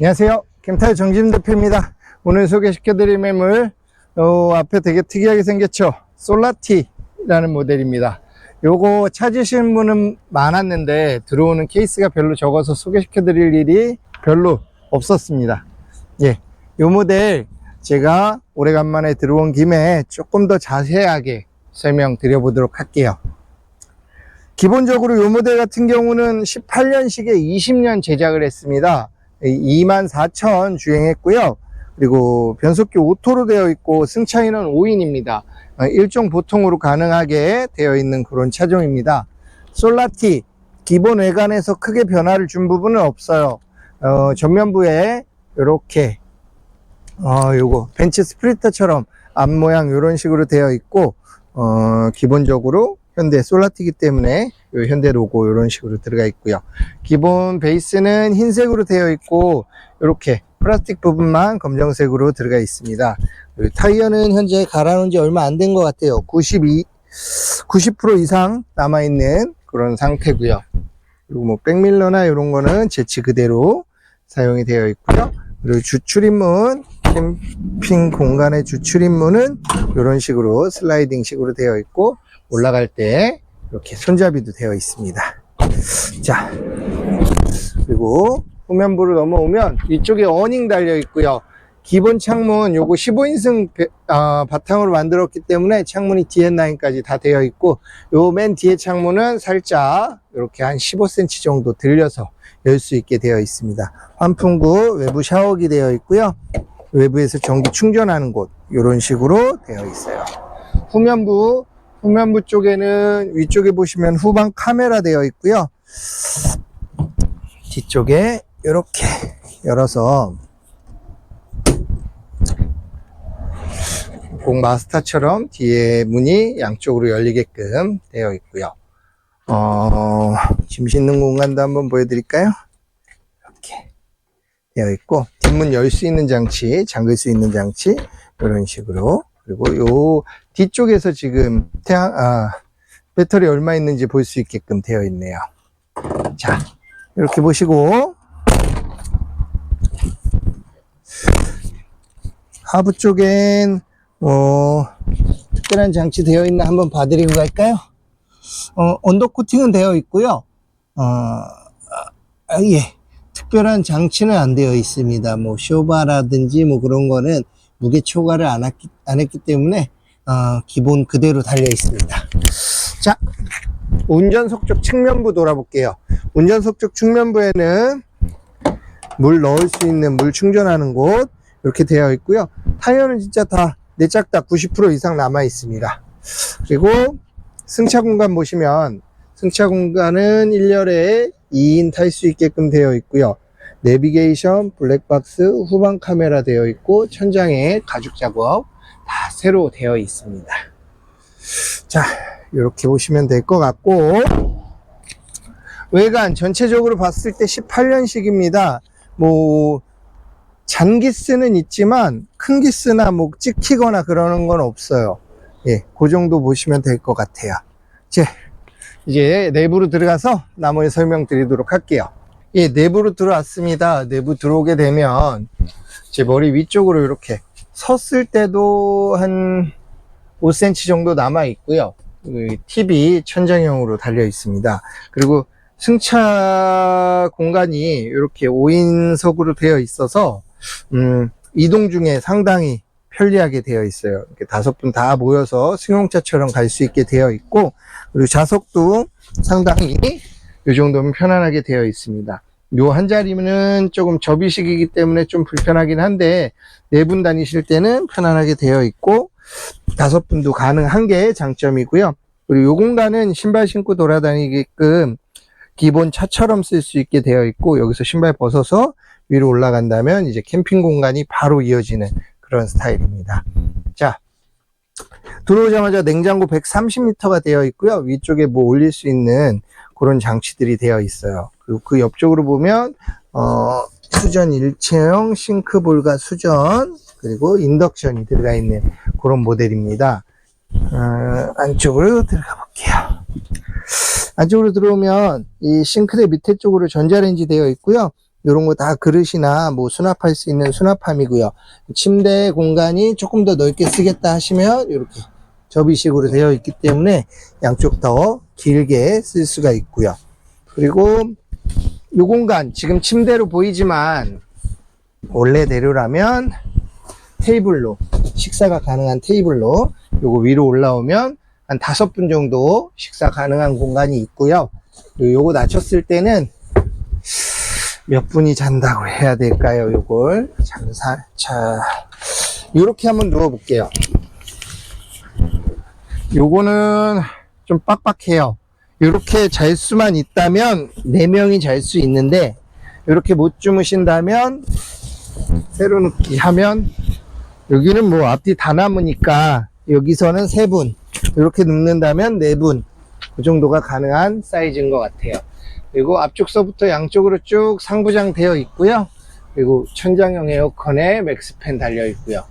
안녕하세요. 캠타의 정진 대표입니다. 오늘 소개시켜드릴 매물, 어, 앞에 되게 특이하게 생겼죠? 솔라티라는 모델입니다. 요거 찾으신 분은 많았는데 들어오는 케이스가 별로 적어서 소개시켜드릴 일이 별로 없었습니다. 예, 요 모델 제가 오래간만에 들어온 김에 조금 더 자세하게 설명드려 보도록 할게요. 기본적으로 이 모델 같은 경우는 18년식에 20년 제작을 했습니다. 24,000 주행했고요. 그리고 변속기 오토로 되어 있고 승차인은 5인입니다. 일종 보통으로 가능하게 되어 있는 그런 차종입니다. 솔라티 기본 외관에서 크게 변화를 준 부분은 없어요. 어, 전면부에 이렇게 어, 요거 벤츠 스프리터처럼 앞모양 이런 식으로 되어 있고 어, 기본적으로 현대 솔라티기 때문에 요 현대 로고 이런 식으로 들어가 있고요. 기본 베이스는 흰색으로 되어 있고 이렇게 플라스틱 부분만 검정색으로 들어가 있습니다. 타이어는 현재 갈아놓은 지 얼마 안 된 것 같아요. 92, 90% 이상 남아있는 그런 상태고요. 그리고 뭐 백밀러나 이런 거는 재치 그대로 사용이 되어 있고요. 그리고 주출입문, 캠핑 공간의 주출입문은 이런 식으로 슬라이딩 식으로 되어 있고 올라갈 때 이렇게 손잡이도 되어 있습니다. 자, 그리고 후면부로 넘어오면 이쪽에 어닝 달려 있고요. 기본 창문 요거 15인승 아, 바탕으로 만들었기 때문에 창문이 DN9까지 다 되어 있고 요 맨 뒤에 창문은 살짝 이렇게 한 15cm 정도 들려서 열 수 있게 되어 있습니다. 환풍구 외부 샤워기 되어 있고요. 외부에서 전기 충전하는 곳 이런 식으로 되어 있어요. 후면부 후면부 쪽에는 위쪽에 보시면 후방 카메라 되어 있고요. 뒤쪽에 이렇게 열어서 공 마스터처럼 뒤에 문이 양쪽으로 열리게끔 되어 있고요. 어, 짐 싣는 공간도 한번 보여드릴까요? 이렇게 되어 있고 뒷문 열 수 있는 장치, 잠글 수 있는 장치 이런 식으로 그리고 요 뒤쪽에서 지금 태양 아 배터리 얼마 있는지 볼 수 있게끔 되어 있네요. 자 이렇게 보시고 하부 쪽엔 뭐 특별한 장치 되어 있나 한번 봐드리고 갈까요? 어, 언더 코팅은 되어 있고요. 어, 아, 예. 특별한 장치는 안 되어 있습니다. 뭐 쇼바라든지 뭐 그런 거는 무게 초과를 안, 했기, 안 했기 때문에 어, 기본 그대로 달려 있습니다. 자, 운전석 쪽 측면부 돌아볼게요. 운전석 쪽 측면부에는 물 넣을 수 있는 물 충전하는 곳 이렇게 되어 있고요. 타이어는 진짜 다네짝다 90% 이상 남아 있습니다. 그리고 승차 공간 보시면 승차 공간은 1열에 2인 탈 수 있게끔 되어 있고요. 내비게이션, 블랙박스, 후방 카메라 되어 있고 천장에 가죽 작업 다 새로 되어 있습니다. 자, 이렇게 보시면 될 것 같고 외관 전체적으로 봤을 때 18년식입니다. 뭐 잔기스는 있지만 큰 기스나 뭐 찍히거나 그러는 건 없어요. 예, 그 정도 보시면 될 것 같아요. 이제, 이제 내부로 들어가서 나머지 설명드리도록 할게요. 예, 내부로 들어왔습니다. 내부 들어오게 되면 제 머리 위쪽으로 이렇게 섰을 때도 한 5cm 정도 남아 있고요. 그 TV 천장형으로 달려 있습니다. 그리고 승차 공간이 이렇게 5인석으로 되어 있어서 음, 이동 중에 상당히 편리하게 되어 있어요. 이렇게 다섯 분 다 모여서 승용차처럼 갈 수 있게 되어 있고, 그리고 좌석도 상당히 이 정도면 편안하게 되어 있습니다. 요 한 자리는 조금 접이식이기 때문에 좀 불편하긴 한데, 네 분 다니실 때는 편안하게 되어 있고, 다섯 분도 가능한 게 장점이고요. 그리고 요 공간은 신발 신고 돌아다니게끔 기본 차처럼 쓸 수 있게 되어 있고, 여기서 신발 벗어서 위로 올라간다면 이제 캠핑 공간이 바로 이어지는 그런 스타일입니다. 자, 들어오자마자 냉장고 130리터가 되어 있고요. 위쪽에 뭐 올릴 수 있는 그런 장치들이 되어 있어요. 그리고 그 옆쪽으로 보면, 어, 수전 일체형 싱크볼과 수전, 그리고 인덕션이 들어가 있는 그런 모델입니다. 어, 안쪽으로 들어가 볼게요. 안쪽으로 들어오면 이 싱크대 밑에 쪽으로 전자레인지 되어 있고요. 이런 거 다 그릇이나 뭐 수납할 수 있는 수납함이고요. 침대 공간이 조금 더 넓게 쓰겠다 하시면 이렇게 접이식으로 되어 있기 때문에 양쪽 더 길게 쓸 수가 있고요. 그리고 이 공간 지금 침대로 보이지만 원래대로라면 테이블로 식사가 가능한 테이블로 요거 위로 올라오면 한 다섯 분 정도 식사 가능한 공간이 있고요. 요- 요거 낮췄을 때는 몇 분이 잔다고 해야 될까요? 요걸 잠사 자 요렇게 한번 누워 볼게요. 요거는 좀 빡빡해요. 이렇게 잘 수만 있다면 네명이 잘 수 있는데 이렇게 못 주무신다면 새로 눕기 하면 여기는 뭐 앞뒤 다 남으니까 여기서는 세분 이렇게 눕는다면 네분그 정도가 가능한 사이즈인 것 같아요. 그리고 앞쪽서부터 양쪽으로 쭉 상부장 되어 있고요. 그리고 천장형 에어컨에 맥스팬 달려 있고요.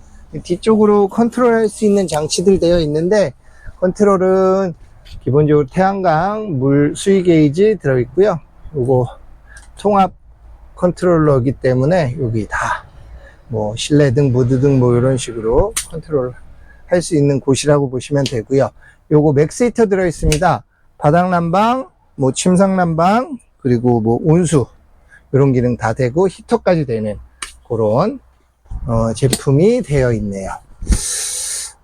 뒤쪽으로 컨트롤 할 수 있는 장치들 되어 있는데 컨트롤은 기본적으로 태양광 물 수위 게이지 들어 있고요. 요거 통합 컨트롤러이기 때문에 여기 다 뭐 실내 등 모드 등 뭐 이런 식으로 컨트롤 할 수 있는 곳이라고 보시면 되고요. 요거 맥스 히터 들어 있습니다. 바닥 난방, 뭐 침상 난방, 그리고 뭐 온수 이런 기능 다 되고 히터까지 되는 그런 어, 제품이 되어 있네요.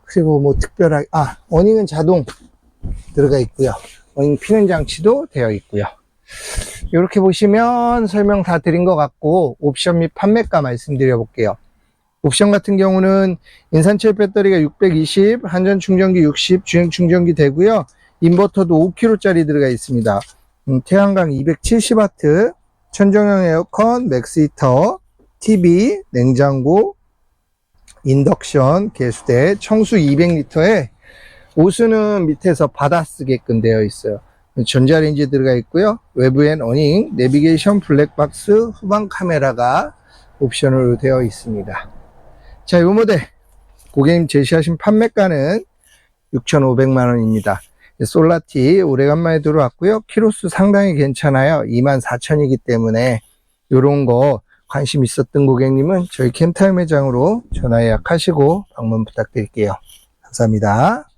그리고 뭐 특별하게 아 어닝은 자동 들어가 있고요. 어닝 피는 장치도 되어 있고요. 이렇게 보시면 설명 다 드린 것 같고 옵션 및 판매가 말씀드려 볼게요. 옵션 같은 경우는 인산철 배터리가 620, 한전 충전기 60, 주행 충전기 되고요. 인버터도 5kg짜리 들어가 있습니다. 음, 태양광 270W, 천정형 에어컨, 맥스 히터, TV, 냉장고, 인덕션, 개수대, 청수 200리터에 오수는 밑에서 받아 쓰게끔 되어 있어요. 전자레인지 들어가 있고요. 외부엔 어닝, 내비게이션, 블랙박스, 후방 카메라가 옵션으로 되어 있습니다. 자, 이 모델 고객님 제시하신 판매가는 6,500만 원입니다. 솔라티 오래간만에 들어왔고요. 키로수 상당히 괜찮아요. 24,000이기 때문에 이런 거 관심 있었던 고객님은 저희 켄타임 매장으로 전화 예약하시고 방문 부탁드릴게요. 감사합니다.